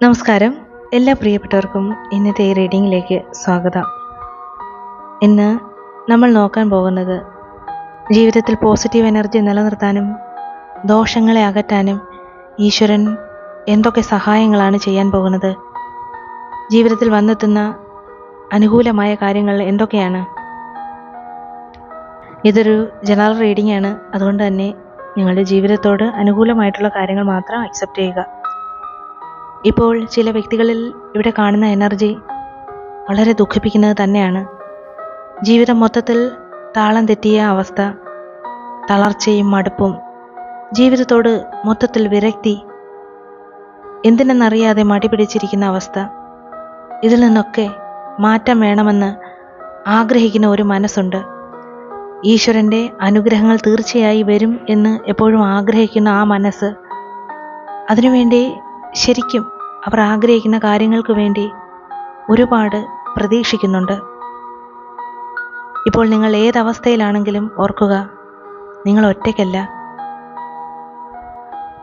നമസ്കാരം. എല്ലാ പ്രിയപ്പെട്ടവർക്കും ഇന്നത്തെ ഈ റീഡിങ്ങിലേക്ക് സ്വാഗതം. ഇന്ന് നമ്മൾ നോക്കാൻ പോകുന്നത് ജീവിതത്തിൽ പോസിറ്റീവ് എനർജി നിലനിർത്താനും ദോഷങ്ങളെ അകറ്റാനും ഈശ്വരൻ എന്തൊക്കെ സഹായങ്ങളാണ് ചെയ്യാൻ പോകുന്നത് ജീവിതത്തിൽ വന്നെത്തുന്ന അനുകൂലമായ കാര്യങ്ങൾ എന്തൊക്കെയാണ്? ഇതൊരു ജനറൽ റീഡിംഗ് ആണ്. അതുകൊണ്ട് തന്നെ നിങ്ങളുടെ ജീവിതത്തോട് അനുകൂലമായിട്ടുള്ള കാര്യങ്ങൾ മാത്രം അക്സെപ്റ്റ് ചെയ്യുക. ഇപ്പോൾ ചില വ്യക്തികളിൽ ഇവിടെ കാണുന്ന എനർജി വളരെ ദുഃഖിപ്പിക്കുന്നത് തന്നെയാണ്. ജീവിതം മൊത്തത്തിൽ താളം തെറ്റിയ അവസ്ഥ തളർച്ചയും മടുപ്പും ജീവിതത്തോട് മൊത്തത്തിൽ വിരക്തി എന്തിനെന്നറിയാതെ മടി പിടിച്ചിരിക്കുന്ന അവസ്ഥ. ഇതിൽ നിന്നൊക്കെ മാറ്റം വേണമെന്ന് ആഗ്രഹിക്കുന്ന ഒരു മനസ്സുണ്ട്. ഈശ്വരന്റെ അനുഗ്രഹങ്ങൾ തീർച്ചയായി വരും എന്ന് എപ്പോഴും ആഗ്രഹിക്കുന്ന ആ മനസ്സ് അതിനുവേണ്ടി ശരിക്കും അവർ ആഗ്രഹിക്കുന്ന കാര്യങ്ങൾക്ക് വേണ്ടി ഒരുപാട് പ്രതീക്ഷിക്കുന്നുണ്ട്. ഇപ്പോൾ നിങ്ങൾ ഏതവസ്ഥയിലാണെങ്കിലും ഓർക്കുക നിങ്ങൾ ഒറ്റയ്ക്കല്ല.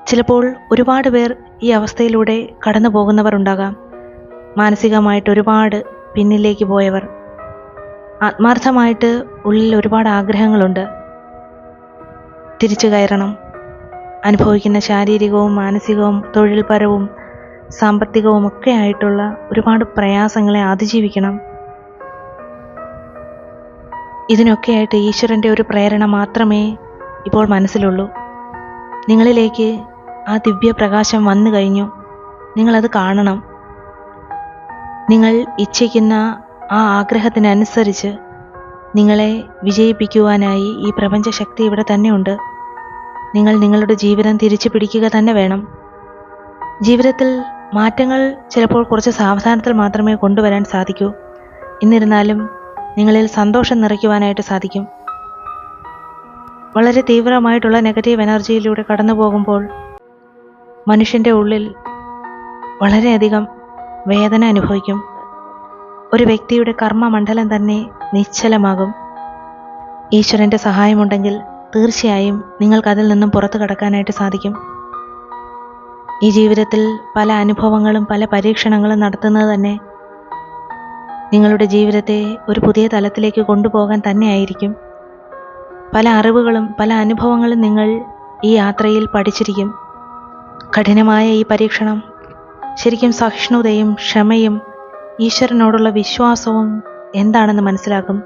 ചിലപ്പോൾ ഒരുപാട് പേർ ഈ അവസ്ഥയിലൂടെ കടന്നു പോകുന്നവർ ഉണ്ടാകാം. മാനസികമായിട്ട് ഒരുപാട് പിന്നിലേക്ക് പോയവർ. ആത്മാർത്ഥമായിട്ട് ഉള്ളിൽ ഒരുപാട് ആഗ്രഹങ്ങളുണ്ട്. തിരിച്ചു കയറണം. അനുഭവിക്കുന്ന ശാരീരികവും മാനസികവും തൊഴിൽപരവും സാമ്പത്തികവും ഒക്കെ ആയിട്ടുള്ള ഒരുപാട് പ്രയാസങ്ങളെ അതിജീവിക്കണം. ഇതിനൊക്കെയായിട്ട് ഈശ്വരന്റെ ഒരു പ്രേരണ മാത്രമേ ഇപ്പോൾ മനസ്സിലുള്ളൂ. നിങ്ങളിലേക്ക് ആ ദിവ്യപ്രകാശം വന്നു കഴിഞ്ഞു. നിങ്ങളത് കാണണം. നിങ്ങൾ ഇച്ഛിക്കുന്ന ആ ആഗ്രഹത്തിനനുസരിച്ച് നിങ്ങളെ വിജയിപ്പിക്കുവാനായി ഈ പ്രപഞ്ചശക്തി ഇവിടെ തന്നെയുണ്ട്. നിങ്ങൾ നിങ്ങളുടെ ജീവിതം തിരിച്ചു പിടിക്കുക തന്നെ വേണം. ജീവിതത്തിൽ മാറ്റങ്ങൾ ചിലപ്പോൾ കുറച്ച് സാവധാനത്തിൽ മാത്രമേ കൊണ്ടുവരാൻ സാധിക്കൂ. എന്നിരുന്നാലും നിങ്ങളിൽ സന്തോഷം നിറയ്ക്കുവാനായിട്ട് സാധിക്കും. വളരെ തീവ്രമായിട്ടുള്ള നെഗറ്റീവ് എനർജിയിലൂടെ കടന്നു പോകുമ്പോൾ മനുഷ്യന്റെ ഉള്ളിൽ വളരെയധികം വേദന അനുഭവിക്കും. ഒരു വ്യക്തിയുടെ കർമ്മമണ്ഡലം തന്നെ നിശ്ചലമാകും. ഈശ്വരന്റെ സഹായമുണ്ടെങ്കിൽ തീർച്ചയായും നിങ്ങൾക്കതിൽ നിന്നും പുറത്തു കടക്കാനായിട്ട് സാധിക്കും. ഈ ജീവിതത്തിൽ പല അനുഭവങ്ങളും പല പരീക്ഷണങ്ങളും നടത്തുന്നത് തന്നെ നിങ്ങളുടെ ജീവിതത്തെ ഒരു പുതിയ തലത്തിലേക്ക് കൊണ്ടുപോകാൻ തന്നെയായിരിക്കും പല അറിവുകളും പല അനുഭവങ്ങളും നിങ്ങൾ ഈ യാത്രയിൽ പഠിച്ചിരിക്കും. കഠിനമായ ഈ പരീക്ഷണം ശരിക്കും സഹിഷ്ണുതയും ക്ഷമയും ഈശ്വരനോടുള്ള വിശ്വാസവും എന്താണെന്ന് മനസ്സിലാക്കും.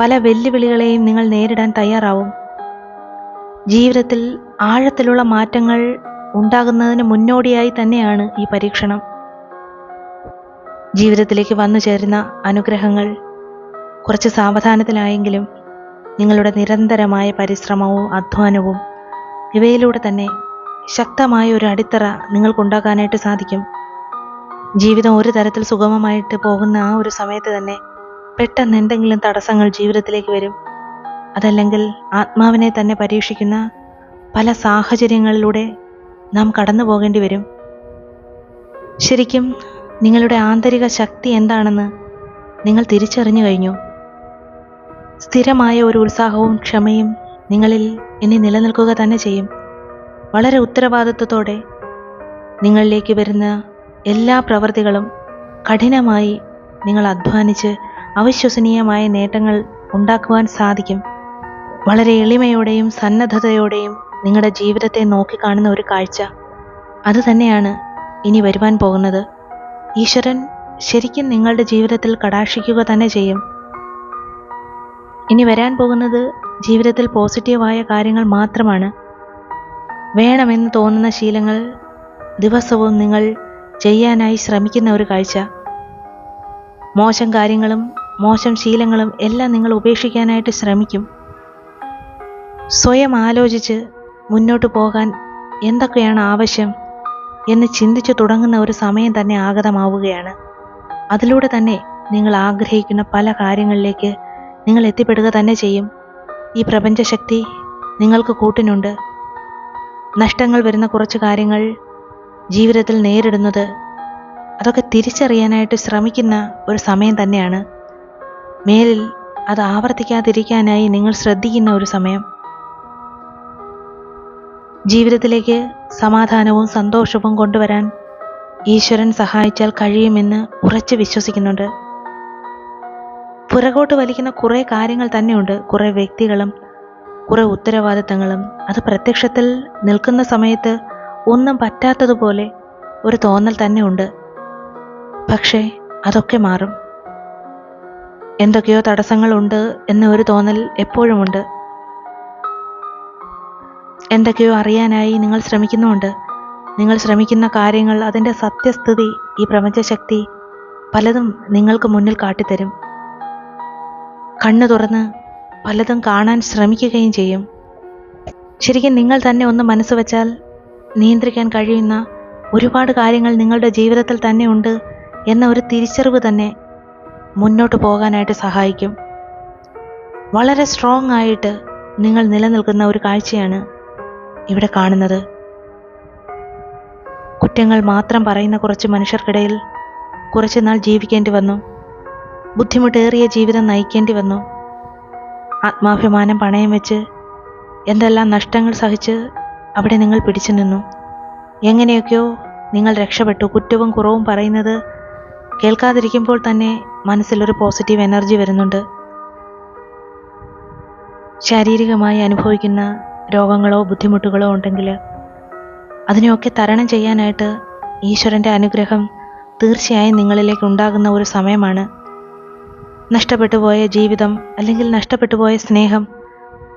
പല വെല്ലുവിളികളെയും നിങ്ങൾ നേരിടാൻ തയ്യാറാവും. ജീവിതത്തിൽ ആഴത്തിലുള്ള മാറ്റങ്ങൾ ഉണ്ടാകുന്നതിന് മുന്നോടിയായി തന്നെയാണ് ഈ പരീക്ഷണം. ജീവിതത്തിലേക്ക് വന്നു ചേരുന്ന അനുഗ്രഹങ്ങൾ കുറച്ച് സാവധാനത്തിലായെങ്കിലും നിങ്ങളുടെ നിരന്തരമായ പരിശ്രമവും അധ്വാനവും ഇവയിലൂടെ തന്നെ ശക്തമായ ഒരു അടിത്തറ നിങ്ങൾക്കുണ്ടാക്കാനായിട്ട് സാധിക്കും. ജീവിതം ഒരു തരത്തിൽ സുഗമമായിട്ട് പോകുന്ന ആ ഒരു സമയത്ത് തന്നെ പെട്ടെന്ന് എന്തെങ്കിലും തടസ്സങ്ങൾ ജീവിതത്തിലേക്ക് വരും. അതല്ലെങ്കിൽ ആത്മാവിനെ തന്നെ പരീക്ഷിക്കുന്ന പല സാഹചര്യങ്ങളിലൂടെ നാം കടന്നു പോകേണ്ടി വരും. ശരിക്കും നിങ്ങളുടെ ആന്തരിക ശക്തി എന്താണെന്ന് നിങ്ങൾ തിരിച്ചറിഞ്ഞു കഴിഞ്ഞു. സ്ഥിരമായ ഒരു ഉത്സാഹവും ക്ഷമയും നിങ്ങളിൽ ഇനി നിലനിൽക്കുക തന്നെ ചെയ്യും. വളരെ ഉത്തരവാദിത്വത്തോടെ നിങ്ങളിലേക്ക് വരുന്ന എല്ലാ പ്രവൃത്തികളും കഠിനമായി നിങ്ങൾ അധ്വാനിച്ച് അവിശ്വസനീയമായ നേട്ടങ്ങൾ ഉണ്ടാക്കുവാൻ സാധിക്കും. വളരെ എളിമയോടെയും സന്നദ്ധതയോടെയും നിങ്ങളുടെ ജീവിതത്തെ നോക്കിക്കാണുന്ന ഒരു കാഴ്ച. അത് തന്നെയാണ് ഇനി വരുവാൻ പോകുന്നത്. ഈശ്വരൻ ശരിക്കും നിങ്ങളുടെ ജീവിതത്തിൽ കടാക്ഷിക്കുക തന്നെ ചെയ്യും. ഇനി വരാൻ പോകുന്നത് ജീവിതത്തിൽ പോസിറ്റീവായ കാര്യങ്ങൾ മാത്രമാണ്. വേണമെന്ന് തോന്നുന്ന ശീലങ്ങൾ ദിവസവും നിങ്ങൾ ചെയ്യാനായി ശ്രമിക്കുന്ന ഒരു കാഴ്ച. മോശം കാര്യങ്ങളും മോശം ശീലങ്ങളും എല്ലാം നിങ്ങൾ ഉപേക്ഷിക്കാനായിട്ട് ശ്രമിക്കും. സ്വയം ആലോചിച്ച് മുന്നോട്ട് പോകാൻ എന്തൊക്കെയാണ് ആവശ്യം എന്ന് ചിന്തിച്ചു തുടങ്ങുന്ന ഒരു സമയം തന്നെ ആഗതമാവുകയാണ്. അതിലൂടെ തന്നെ നിങ്ങൾ ആഗ്രഹിക്കുന്ന പല കാര്യങ്ങളിലേക്ക് നിങ്ങൾ എത്തിപ്പെടുക തന്നെ ചെയ്യും. ഈ പ്രപഞ്ചശക്തി നിങ്ങൾക്ക് കൂട്ടിനുണ്ട്. നഷ്ടങ്ങൾ വരുന്ന കുറച്ച് കാര്യങ്ങൾ ജീവിതത്തിൽ നേരിടുന്നത് അതൊക്കെ തിരിച്ചറിയാനായിട്ട് ശ്രമിക്കുന്ന ഒരു സമയം തന്നെയാണ്. മേലിൽ അത് ആവർത്തിക്കാതിരിക്കാനായി നിങ്ങൾ ശ്രദ്ധിക്കുന്ന ഒരു സമയം. ജീവിതത്തിലേക്ക് സമാധാനവും സന്തോഷവും കൊണ്ടുവരാൻ ഈശ്വരൻ സഹായിച്ചാൽ കഴിയുമെന്ന് ഉറച്ചു വിശ്വസിക്കുന്നുണ്ട്. പുറകോട്ട് വലിക്കുന്ന കുറേ കാര്യങ്ങൾ തന്നെയുണ്ട്. കുറേ വ്യക്തികളും കുറേ ഉത്തരവാദിത്തങ്ങളും. അത് പ്രത്യക്ഷത്തിൽ നിൽക്കുന്ന സമയത്ത് ഒന്നും പറ്റാത്തതുപോലെ ഒരു തോന്നൽ തന്നെയുണ്ട്. പക്ഷേ അതൊക്കെ മാറും. എന്തൊക്കെയോ തടസ്സങ്ങളുണ്ട് എന്ന ഒരു തോന്നൽ എപ്പോഴുമുണ്ട്. എന്തൊക്കെയോ അറിയാനായി നിങ്ങൾ ശ്രമിക്കുന്നുമുണ്ട്. നിങ്ങൾ ശ്രമിക്കുന്ന കാര്യങ്ങൾ അതിന്റെ സത്യസ്ഥിതി ഈ പ്രപഞ്ചശക്തി പലതും നിങ്ങൾക്ക് മുന്നിൽ കാട്ടിത്തരും. കണ്ണു തുറന്ന് പലതും കാണാൻ ശ്രമിക്കുകയും ചെയ്യും. ശരിക്കും നിങ്ങൾ തന്നെ ഒന്ന് മനസ്സ് വച്ചാൽ നിയന്ത്രിക്കാൻ കഴിയുന്ന ഒരുപാട് കാര്യങ്ങൾ നിങ്ങളുടെ ജീവിതത്തിൽ തന്നെ ഉണ്ട് എന്ന ഒരു തിരിച്ചറിവ് തന്നെ മുന്നോട്ട് പോകാനായിട്ട് സഹായിക്കും. വളരെ സ്ട്രോങ് ആയിട്ട് നിങ്ങൾ നിലനിൽക്കുന്ന ഒരു കാഴ്ചയാണ് ഇവിടെ കാണുന്നത്? കുറ്റങ്ങൾ മാത്രം പറയുന്ന കുറച്ച് മനുഷ്യർക്കിടയിൽ കുറച്ച് നാൾ ജീവിക്കേണ്ടി വന്നു. ബുദ്ധിമുട്ടേറിയ ജീവിതം നയിക്കേണ്ടി വന്നു. ആത്മാഭിമാനം പണയം വെച്ച് എന്തെല്ലാം നഷ്ടങ്ങൾ സഹിച്ച് അവിടെ നിങ്ങൾ പിടിച്ചു നിന്നു. എങ്ങനെയൊക്കെയോ നിങ്ങൾ രക്ഷപ്പെട്ടു. കുറ്റവും കുറവും പറയുന്നത് കേൾക്കാതിരിക്കുമ്പോൾ തന്നെ മനസ്സിലൊരു പോസിറ്റീവ് എനർജി വരുന്നുണ്ട്. ശാരീരികമായി അനുഭവിക്കുന്ന രോഗങ്ങളോ ബുദ്ധിമുട്ടുകളോ ഉണ്ടെങ്കിൽ അതിനെയൊക്കെ തരണം ചെയ്യാനായിട്ട് ഈശ്വരന്റെ അനുഗ്രഹം തീർച്ചയായും നിങ്ങളിലേക്ക് ഉണ്ടാകുന്ന ഒരു സമയമാണ്. നഷ്ടപ്പെട്ടു പോയ ജീവിതം അല്ലെങ്കിൽ നഷ്ടപ്പെട്ടു പോയ സ്നേഹം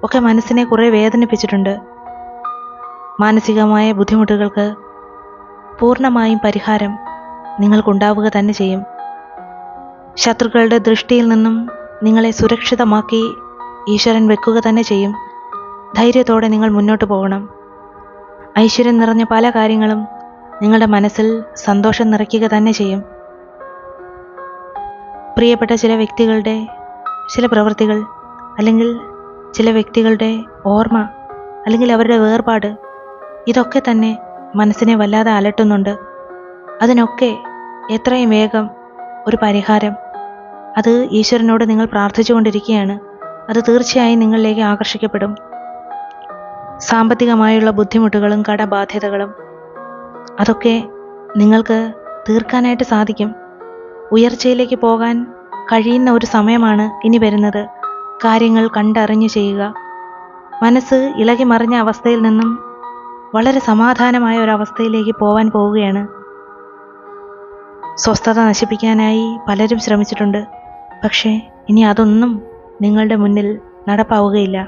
ഒക്കെ മനസ്സിനെ കുറേ വേദനിപ്പിച്ചിട്ടുണ്ട്. മാനസികമായ ബുദ്ധിമുട്ടുകൾക്ക് പൂർണമായും പരിഹാരം നിങ്ങൾക്കുണ്ടാവുക തന്നെ ചെയ്യും. ശത്രുക്കളുടെ ദൃഷ്ടിയിൽ നിന്നും നിങ്ങളെ സുരക്ഷിതമാക്കി ഈശ്വരൻ വെക്കുക തന്നെ ചെയ്യും. ധൈര്യത്തോടെ നിങ്ങൾ മുന്നോട്ട് പോകണം. ഐശ്വര്യം നിറഞ്ഞ പല കാര്യങ്ങളും നിങ്ങളുടെ മനസ്സിൽ സന്തോഷം നിറയ്ക്കുക തന്നെ ചെയ്യും. പ്രിയപ്പെട്ട ചില വ്യക്തികളുടെ ചില പ്രവൃത്തികൾ അല്ലെങ്കിൽ ചില വ്യക്തികളുടെ ഓർമ്മ അല്ലെങ്കിൽ അവരുടെ വേർപാട് ഇതൊക്കെ തന്നെ മനസ്സിനെ വല്ലാതെ അലട്ടുന്നുണ്ട്. അതിനൊക്കെ എത്രയും വേഗം ഒരു പരിഹാരം. അത് ഈശ്വരനോട് നിങ്ങൾ പ്രാർത്ഥിച്ചുകൊണ്ടിരിക്കുകയാണ്. അത് തീർച്ചയായും നിങ്ങളിലേക്ക് ആകർഷിക്കപ്പെടും. സാമ്പത്തികമായുള്ള ബുദ്ധിമുട്ടുകളും കടബാധ്യതകളും അതൊക്കെ നിങ്ങൾക്ക് തീർക്കാനായിട്ട് സാധിക്കും. ഉയർച്ചയിലേക്ക് പോകാൻ കഴിയുന്ന ഒരു സമയമാണ് ഇനി വരുന്നത്. കാര്യങ്ങൾ കണ്ടറിഞ്ഞ് ചെയ്യുക. മനസ്സ് ഇളകി മറിഞ്ഞ അവസ്ഥയിൽ നിന്നും വളരെ സമാധാനമായ ഒരു അവസ്ഥയിലേക്ക് പോവാൻ പോവുകയാണ്. സ്വസ്ഥത നശിപ്പിക്കാനായി പലരും ശ്രമിച്ചിട്ടുണ്ട്. പക്ഷേ ഇനി അതൊന്നും നിങ്ങളുടെ മുന്നിൽ നടപ്പാവുകയില്ല.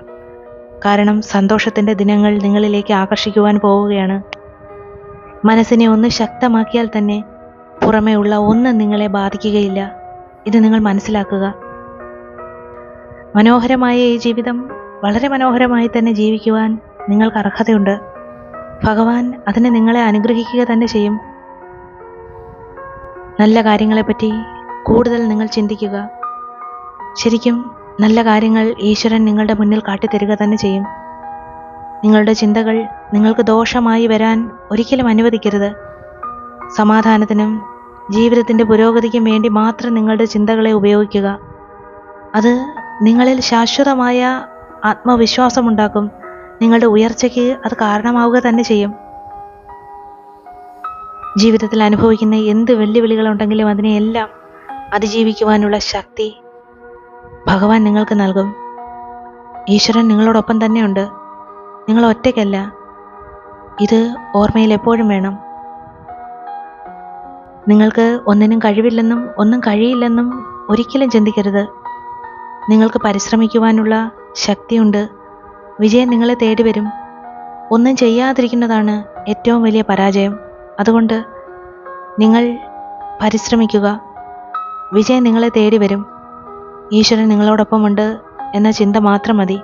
കാരണം സന്തോഷത്തിന്റെ ദിനങ്ങൾ നിങ്ങളിലേക്ക് ആകർഷിക്കുവാൻ പോവുകയാണ്. മനസ്സിനെ ഒന്ന് ശക്തമാക്കിയാൽ തന്നെ പുറമേയുള്ള ഒന്നും നിങ്ങളെ ബാധിക്കുകയില്ല. ഇത് നിങ്ങൾ മനസ്സിലാക്കുക. മനോഹരമായ ഈ ജീവിതം വളരെ മനോഹരമായി തന്നെ ജീവിക്കുവാൻ നിങ്ങൾക്ക് അർഹതയുണ്ട്. ഭഗവാൻ അതിനെ നിങ്ങളെ അനുഗ്രഹിക്കുക തന്നെ ചെയ്യും. നല്ല കാര്യങ്ങളെപ്പറ്റി കൂടുതൽ നിങ്ങൾ ചിന്തിക്കുക. ശരിക്കും നല്ല കാര്യങ്ങൾ ഈശ്വരൻ നിങ്ങളുടെ മുന്നിൽ കാട്ടിത്തരിക തന്നെ ചെയ്യും. നിങ്ങളുടെ ചിന്തകൾ നിങ്ങൾക്ക് ദോഷമായി വരാൻ ഒരിക്കലും അനുവദിക്കരുത്. സമാധാനത്തിനും ജീവിതത്തിന്റെ പുരോഗതിക്കും വേണ്ടി മാത്രം നിങ്ങളുടെ ചിന്തകളെ ഉപയോഗിക്കുക. അത് നിങ്ങളിൽ ശാശ്വതമായ ആത്മവിശ്വാസമുണ്ടാക്കും. നിങ്ങളുടെ ഉയർച്ചയ്ക്ക് അത് കാരണമാവുക തന്നെ ചെയ്യും. ജീവിതത്തിൽ അനുഭവിക്കുന്ന എന്ത് വെല്ലുവിളികളുണ്ടെങ്കിലും അതിനെയെല്ലാം അതിജീവിക്കുവാനുള്ള ശക്തി ഭഗവാൻ നിങ്ങൾക്ക് നൽകും. ഈശ്വരൻ നിങ്ങളോടൊപ്പം തന്നെയുണ്ട്. നിങ്ങൾ ഒറ്റയ്ക്കല്ല. ഇത് ഓർമ്മയിൽ എപ്പോഴും വേണം. നിങ്ങൾക്ക് ഒന്നിനും കഴിവില്ലെന്നും ഒന്നും കഴിയില്ലെന്നും ഒരിക്കലും ചിന്തിക്കരുത്. നിങ്ങൾക്ക് പരിശ്രമിക്കുവാനുള്ള ശക്തിയുണ്ട്. വിജയം നിങ്ങളെ തേടി വരും. ഒന്നും ചെയ്യാതിരിക്കുന്നതാണ് ഏറ്റവും വലിയ പരാജയം. അതുകൊണ്ട് നിങ്ങൾ പരിശ്രമിക്കുക. വിജയം നിങ്ങളെ തേടി വരും. ഈശ്വരൻ നിങ്ങളോടൊപ്പമുണ്ട് എന്ന ചിന്ത മാത്രം മതി.